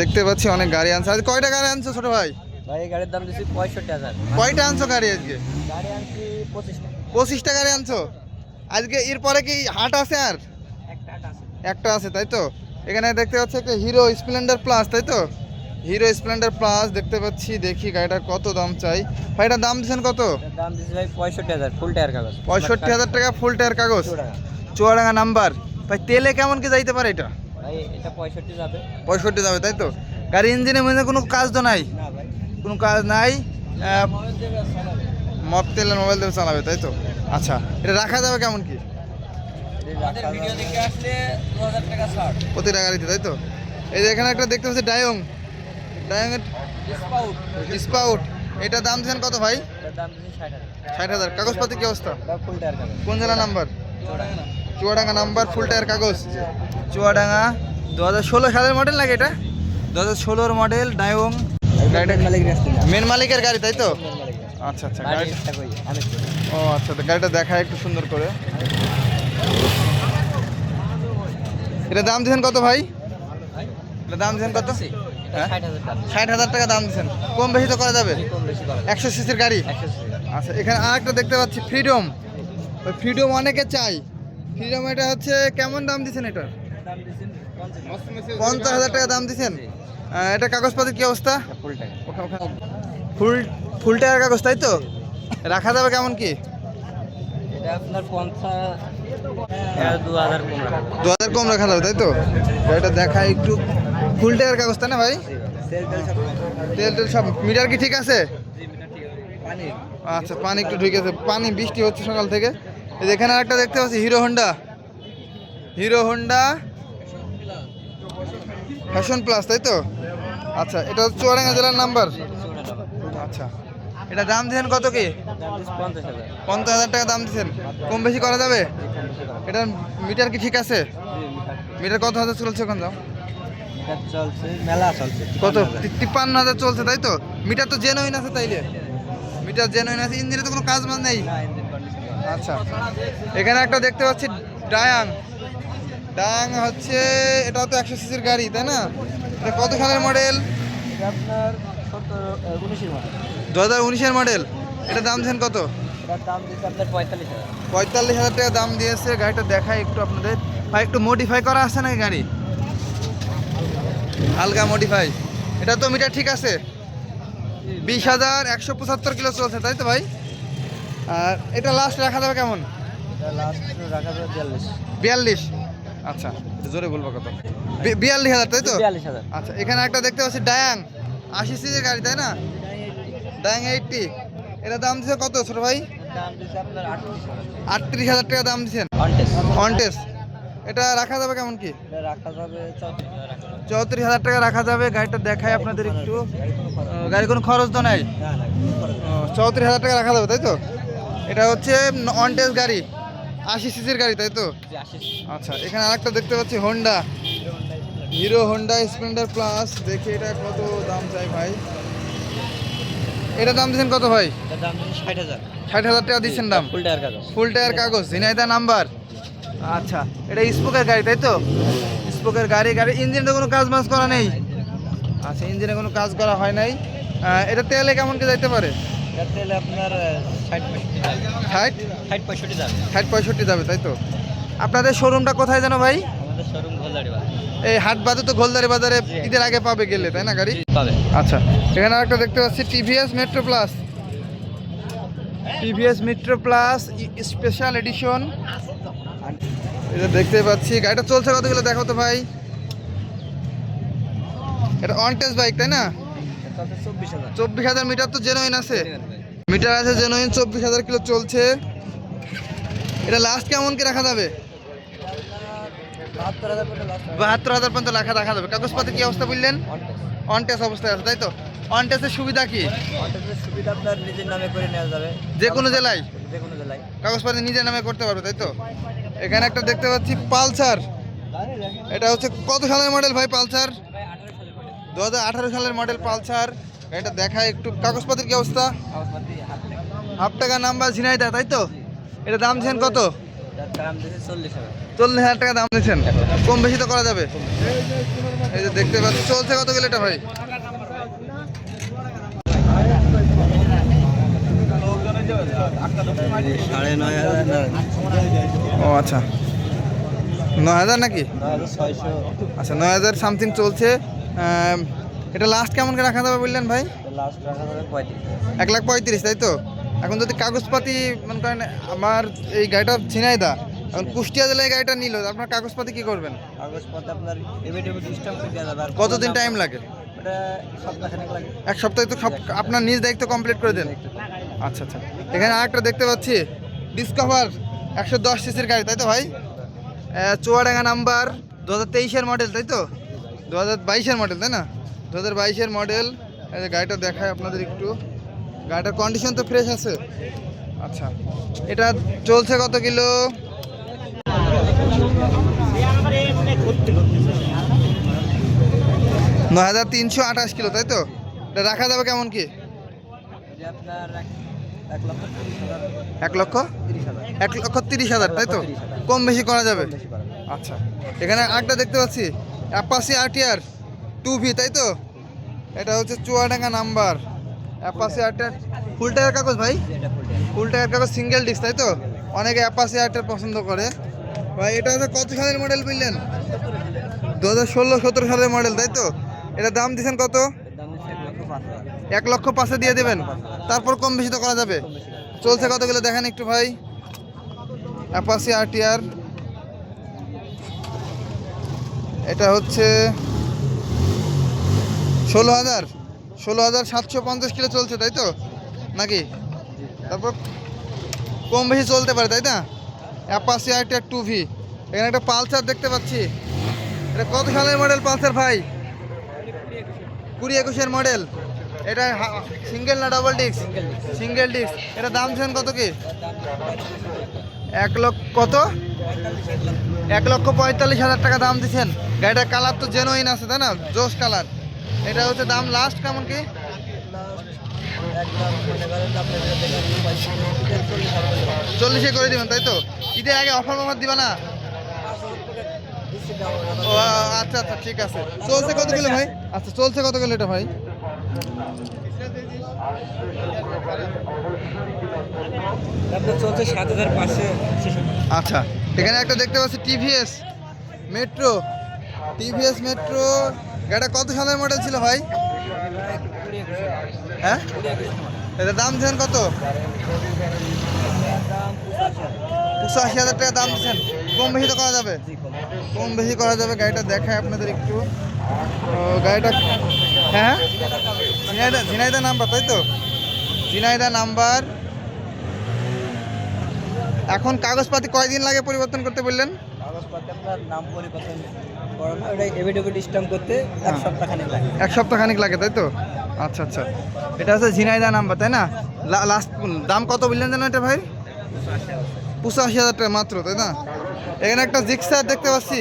দেখতে পাচ্ছি অনেক গাড়ি আনছে। আজ কয়টা গাড়ি আনছো ছোট ভাই? ভাই গাড়ির দাম দিচ্ছি পঁয়ষট্টি হাজার। কয়টা আনছো গাড়ি আজকে? গাড়ি আনছি পঁচিশটা। পঁচিশটা গাড়ি আনছো? আজকে এরপরে কি হাট আছে আর? একটা আছে। তাই তো? এখানে দেখতে পাচ্ছি একটা হিরো স্প্লেন্ডার প্লাস তাই তো? হিরো স্প্লেন্ডার প্লাস দেখতে পাচ্ছি দেখি গাড়িটার কত দাম চাই। ভাই এটার দাম দিচ্ছেন কত? দাম দিচ্ছি ভাই পঁয়ষট্টি হাজার ফুল টায়ার কাগজ। পঁয়ষট্টি হাজার টাকা ফুল টায়ার কাগজ। চুয়াডাঙ্গা। নাম্বার ভাই তেলে কেমন কি যাইতে পারে এটা? পঁয়ষট্টি যাবে। তাই তো? গাড়ি ইঞ্জিনের মধ্যে কোনো কাজ তো নাই? কোনো কাজ নাই? মদ তেলের মোবাইল দিয়ে চালাবে। তাই তো? আচ্ছা এটা রাখা যাবে কেমন কি? আমাদের ভিডিও দেখে আসলে দু হাজার টাকা ছাড়। প্রতিটা গাড়িতে তাই তো? এই যে এখানে একটা দেখতে পাচ্ছি ডায়ং ডায়ংয়ের ডিসকাউন্ট স্পাউট এটা দাম দিচ্ছেন কত ভাই? এটার দাম দিচ্ছি ষাট হাজার। ষাট হাজার। কাগজপাতি কি অবস্থা? কোন জেলা number? Chuadanga. Number full tyre কাগজ। চুয়াডাঙ্গা দু হাজার ষোলো সালের মডেল নাকি এটা? দু হাজার ষোলোর মডেল ডায়ং মেন মালিক মেন মালিকের গাড়ি তাই তো। আচ্ছা আচ্ছা। ও আচ্ছা তো গাড়িটা দেখায় একটু সুন্দর করে। এটা দাম দিচ্ছেন কত ভাই? এটা দাম দিচ্ছেন কত? হ্যাঁ? ষাট হাজার টাকা টাকা দাম দিচ্ছেন কম বেশি তো করা যাবে। একশো সিসির গাড়ি। আচ্ছা এখানে আর একটা দেখতে পাচ্ছি ফ্রিডম ওই ফ্রিডম অনেকে চাই ফ্রিডম এটা হচ্ছে কেমন দাম দিচ্ছেন এটার? পঞ্চাশ। হাজার টাকা দাম দিচ্ছেন এটা কাগজপাতির কি অবস্থা? ফুল ফুল টাকার কাগজ তাই তো? রাখা যাবে কেমন কি? দু হাজার কম রাখা যাবে। তাই তো? এটা দেখা একটু। ফুল টাকার কাগজ তাই না ভাই? তেল টেল সব মিটার কি ঠিক আছে? ঠিক আছে। আচ্ছা পানি একটু ঢুকেছে পানি বৃষ্টি হচ্ছে সকাল থেকে। এখানে একটা দেখতে পাচ্ছি Hero Honda. Hero Honda Fashion Plus তাই তো? আচ্ছা এটা চুয়াডাঙ্গা জেলার নাম্বার আচ্ছা। এটা দাম দিচ্ছেন কত কি? পঞ্চাশ হাজার। টাকা দাম দিচ্ছেন কম বেশি করা যাবে? এটার মিটার কি ঠিক আছে? মিটার কত হাজার চলছে এখন চলছে কত? তি- তিপ্পান্ন হাজার চলছে তাই তো? মিটার তো জেনুইন আছে তাইলে। মিটার জেনুইন আছে ইঞ্জিনে তো কোনো কাজ বাজ নেই। আচ্ছা। এখানে একটা দেখতে পাচ্ছি ডায়াং ডায়াং হচ্ছে এটা তো একশো সিসির গাড়ি তাই না? এটা কত সালের মডেল? আপনার দু হাজার উনিশের মডেল। এটা দাম দিচ্ছেন কত? পঁয়তাল্লিশ হাজার। টাকা দাম দিয়েছে। গাড়িটা দেখাই একটু আপনাদের। ভাই একটু মডিফাই করা আছে নাকি গাড়ি? হালকা মডিফাই এটা তো মিটার ঠিক আছে। বিশ হাজার একশো পঁচাত্তর কিলো চলছে তাই তো ভাই? আর এটা লাস্ট রাখা যাবে কেমন? বিয়াল্লিশ। আচ্ছা একটু জোরে বলব কত বিয়াল্লিশ হাজার তাই তো? বিয়াল্লিশ হাজার। আচ্ছা এখানে একটা দেখতে পাচ্ছি ডায়াং আশি সিজির গাড়ি তাই না? ডায়াং এইটটি এটা দাম দিচ্ছে কত ছোট ভাই? দাম দিচ্ছে আপনার আটত্রিশ হাজার টাকা দাম দিচ্ছেন কন্টেস্ট এটা রাখা যাবে কেমন কি? রাখা যাবে চৌত্রিশ হাজার টাকা। রাখা যাবে গাড়িটা দেখায় আপনাদের একটু। গাড়ি কোনো খরচ তো নাই। চৌত্রিশ হাজার টাকা রাখা যাবে তাই তো? এটা হচ্ছে অন টেস্ট গাড়ি। আশি সিসির গাড়ি তাই তো আচ্ছা এখানে আরেকটা দেখতে পাচ্ছি Honda Hero Honda Splendor Plus দেখি এটা কত দাম চাই ভাই এটা দাম দিচ্ছেন কত ভাই ষাট হাজার ষাট হাজার টাকা দিচ্ছেন দাম ফুল টায়ার কাগজ ফুল টায়ার কাগজ ঝিনাইদা নাম্বার আচ্ছা এটা স্পোকের গাড়ি তাই তো স্পোকের গাড়ি গাড়ি ইঞ্জিনে কোনো কাজ বাজ করা নেই আচ্ছা ইঞ্জিনে কোনো কাজ করা হয় নাই এটা তেলে কেমন কি যাইতে পারে এটার তেলে আপনার ষাট পঁয়ষট্টি যাবে। ষাট? ষাট পঁয়ষট্টি যাবে। ষাট পঁয়ষট্টি যাবে তাই তো? আপনাদের শোরুমটা কোথায় যেন ভাই? আমাদের শোরুম গোলদাড়ি বাজার। এই হাট বাজার তো গোলদারি বাজারে ঈদের আগে পাবে গেলে তাই না গাড়ি? পাবে। আচ্ছা এখানে আরেকটা দেখতে পাচ্ছি TVS Metro Plus TVS Metro Plus special edition এটা দেখতে পাচ্ছি গাড়িটা চলছে কত কিলো দেখো তো ভাই। এটা অন টেস্ট বাইক তাই না? চব্বিশ হাজার। মিটার তো জেনুইন আছে। মিটার আছে জেনুইন চব্বিশ হাজার কিলো চলছে। এটা লাস্ট কেমন কি রাখা যাবে? বাহাত্তর হাজার পর্যন্ত রাখা রাখা যাবে। কাগজপাতি কি অবস্থা বললেন? অন টেস্ট অবস্থায় আছে তাই তো? অন টেস্টের সুবিধা কি? সুবিধা আপনার নিজের নামে করে নেওয়া যাবে। যে কোনো জেলায়? যে কোনো জেলায়। কাগজপাতি নিজের নামে করতে পারবে তাই তো? এখানে একটা দেখতে পাচ্ছি পালসার। এটা হচ্ছে কত সালের মডেল ভাই পালসার? দু হাজার আঠারো সালের মডেল পালসার। এটা দেখায় একটু কাগজপাতির কি অবস্থা? হাফ টাকা নাম্বার ঝিনাইদা, তাই তো? এটা দাম ছিলেন কত? চল্লিশ হাজার টাকা দাম দিচ্ছেন কম বেশি তো করা যাবে। এই যে দেখতে পাচ্ছি চলছে কত গেলে এটা ভাই? ও আচ্ছা। নয় হাজার নাকি? আচ্ছা নয় হাজার সামথিং চলছে। এটা লাস্ট কেমন করে রাখা যাবে বললেন ভাই? এক লাখ পঁয়ত্রিশ তাই তো? এখন যদি কাগজপাতি মনে করেন আমার এই গাড়িটা ঝিনাইদা এখন কুষ্টিয়া জেলায় গাড়িটা নিল আপনার কাগজপাতি কি করবেন? আপনার কতদিন টাইম লাগে? এক সপ্তাহে তো সব আপনার নিজ দায়িত্ব কমপ্লিট করে দেন। আচ্ছা আচ্ছা। এখানে আরেকটা দেখতে পাচ্ছি ডিসকভার একশো দশ সিসির গাড়ি তাই তো ভাই? চুয়াডাঙ্গা নাম্বার দু হাজার তেইশের মডেল তাই তো? দু হাজার বাইশের মডেল তাই না? দু হাজার বাইশের মডেল গাড়িটা দেখায় আপনাদের একটু। গাড়িটার কন্ডিশন তো ফ্রেশ আছে। আচ্ছা এটা চলছে কত কিলো? নয় হাজার তিনশো আঠাশ কিলো, তাই তো? এটা রাখা যাবে কেমন কি? এক- লক্ষ? এক লক্ষ তিরিশ হাজার, তাই তো? কম বেশি করা যাবে। আচ্ছা এখানে আরেকটা দেখতে পাচ্ছি। অ্যাপাসি আরটিআর টু ভি তাই তো? এটা হচ্ছে Chuadanga number. Apache RTR full tyre কাগজ ভাই? ফুল টায়ার কাগজ সিঙ্গেল ডিস্ক তাই তো? অনেকে অ্যাপাসি আরটিআর পছন্দ করে। ভাই, এটা হচ্ছে কত সালের মডেল বললেন? দু হাজার ষোলো, সতেরো সালের মডেল তাই তো? এটা দাম দিচ্ছেন কত? এক লক্ষ পাঁচ দিয়ে দেবেন। তারপর কম বেশি তো করা যাবে। চলছে কতগুলো? দেখেন একটু ভাই। অ্যাপাসি আরটিআর এটা হচ্ছে ষোলো হাজার। ষোলো হাজার সাতশো পঞ্চাশ কিলো চলছে, তাই তো? নাকি? তারপর কম বেশি চলতে পারে, তাই না? অ্যাপাসি আরটিআর টু ভি এখানে একটা পালসার দেখতে পাচ্ছি। এটা কত সালের মডেল পালসার ভাই? কুড়ি একুশের মডেল এটা সিঙ্গেল না ডাবল ডিস্ক সিঙ্গেল ডিস্ক এটা দাম ছিলেন কত কি? এক লক্ষ কত? এক লক্ষ পঁয়তাল্লিশ হাজার টাকা দাম দিচ্ছেন গাড়িটার কালার তো জেনুইন আছে, তাই না? জোস কালার। এটা হচ্ছে দাম লাস্ট কেমন কি? চল্লিশ করে দেবেন। তাই তো? ঈদের আগে অফার অফার দিবা না। ও আচ্ছা আচ্ছা ঠিক আছে। চলছে কত কিলো ভাই? আচ্ছা চলছে কত কিলো এটা ভাই? আচ্ছা এখানে একটা দেখতে পাচ্ছি টিভিএস মেট্রো টিভিএস মেট্রো গাড়িটা কত সালের মডেল ছিল ভাই? হ্যাঁ? এটা দাম দিচ্ছেন কত? পঁচাশি হাজার টাকা দাম দিচ্ছেন কম বেশি তো করা যাবে? কম বেশি করা যাবে। গাড়িটা দেখায় আপনাদের একটু। গাড়িটা হ্যাঁ? ঝিনাইদা ঝিনাইদা নাম্বার তাই তো? ঝিনাইদা নাম্বার। এখন কাগজপাতি কয়দিন লাগে পরিবর্তন করতে বললেন? কাগজপত্রে আপনার নাম পরিবর্তন করানো ওটা এভিডেভিট স্ট্যাম্প করতে এক হ্যাঁ। সপ্তাহ খানিক লাগে। এক তাই তো? আচ্ছা আচ্ছা। এটা হচ্ছে ঝিনাইদা নাম্বার তাই না? লাস্ট দাম কত বললেন জানো এটা ভাই? পঁচাশি হাজার টাকা মাত্র তাই না? এখানে একটা জিক্সার দেখতে পাচ্ছি।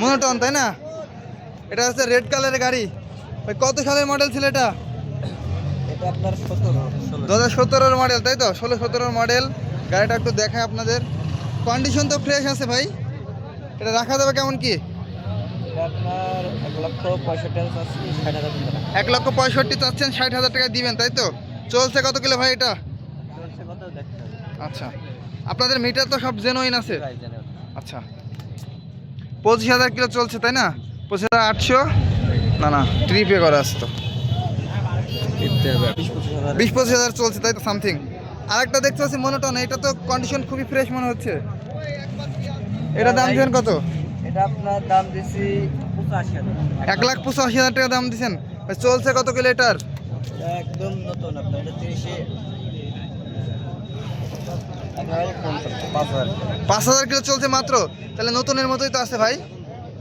মনোটন তাই না? এটা হচ্ছে রেড কালারের গাড়ি। ভাই কত সালের মডেল ছিল এটা এটা আপনার সতেরো ষোলো দু হাজার সতেরোর মডেল তাই তো? ষোলো সতেরোর মডেল গাড়িটা একটু দেখায় আপনাদের। কন্ডিশন তো ফ্রেশ আছে ভাই। এটা রাখা যাবে কেমন কি? এক লক্ষ পঁয়ষট্টি ষাট হাজার টাকা। এক লক্ষ পঁয়ষট্টি চাচ্ছেন ষাট হাজার টাকা দিবেন তাই তো? চলছে কত কিলো ভাই এটা? আচ্ছা। আপনাদের মিটার তো সব জেনুইন আছে। আচ্ছা। পঁচিশ হাজার কিলো চলছে তাই না? পঁচিশ হাজার আটশো? না না ট্রিপে করা আছে তো। বিশ পঁচিশ হাজার চলছে তাই তো সামথিং আরেকটা দেখতে পাচ্ছি মনোটন এটা তো কন্ডিশন খুবই ফ্রেশ মনে হচ্ছে। এটা দাম দিচ্ছেন কত? এটা আপনার দাম দিছি এক লাখ পঁচাশি হাজার টাকা দাম দিচ্ছেন চলছে কত কিলো এটার? একদম নতুন আপনার এটা তিরিশে। পাঁচ হাজার। কিলো চলছে মাত্র? তাহলে নতুনের মতোই তো আছে ভাই।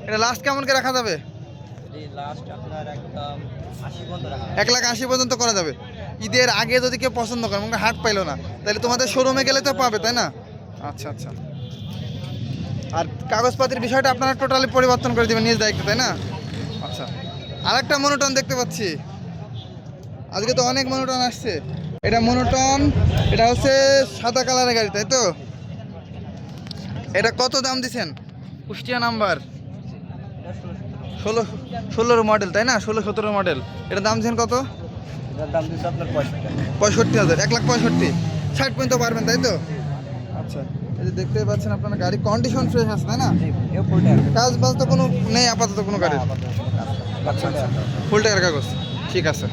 এটা লাস্ট কেমন করে রাখা যাবে? লাস্ট আপনার একদম এক লাখ আশি পর্যন্ত করা যাবে। ঈদের আগে যদি কেউ পছন্দ করে, মনে হাট পাইলো না, তাহলে তোমাদের শোরুমে গেলে তো পাবে, তাই না? আচ্ছা আচ্ছা। আর কাগজপাতির বিষয়টা আপনারা টোটালি পরিবর্তন করে দেবেন নিজ দায়িত্ব, তাই না? আচ্ছা। আরেকটা মনোটন দেখতে পাচ্ছি। আজকে তো অনেক মনোটন আসছে। এটা মনোটন এটা হচ্ছে সাদা কালারের গাড়ি, তাই তো? এটা কত দাম দিছেন? কুষ্টিয়া নাম্বার। ষোলো ষোলোর মডেল তাই না? ষোলো সতেরো মডেল এটা দাম দিচ্ছেন কত? দাম দিচ্ছে আপনার পঁয়ষট্টি। পঁয়ষট্টি হাজার এক লাখ পঁয়ষট্টি। ষাট পর্যন্ত পারবেন তাই তো? আচ্ছা। এই যে দেখতেই পাচ্ছেন আপনার গাড়ি কন্ডিশন ফ্রেশ আছে তাই না? কাজ বাজ তো কোনো নেই আপাতত কোনো গাড়ি আচ্ছা আচ্ছা। ফুল টাকার কাগজ ঠিক আছে।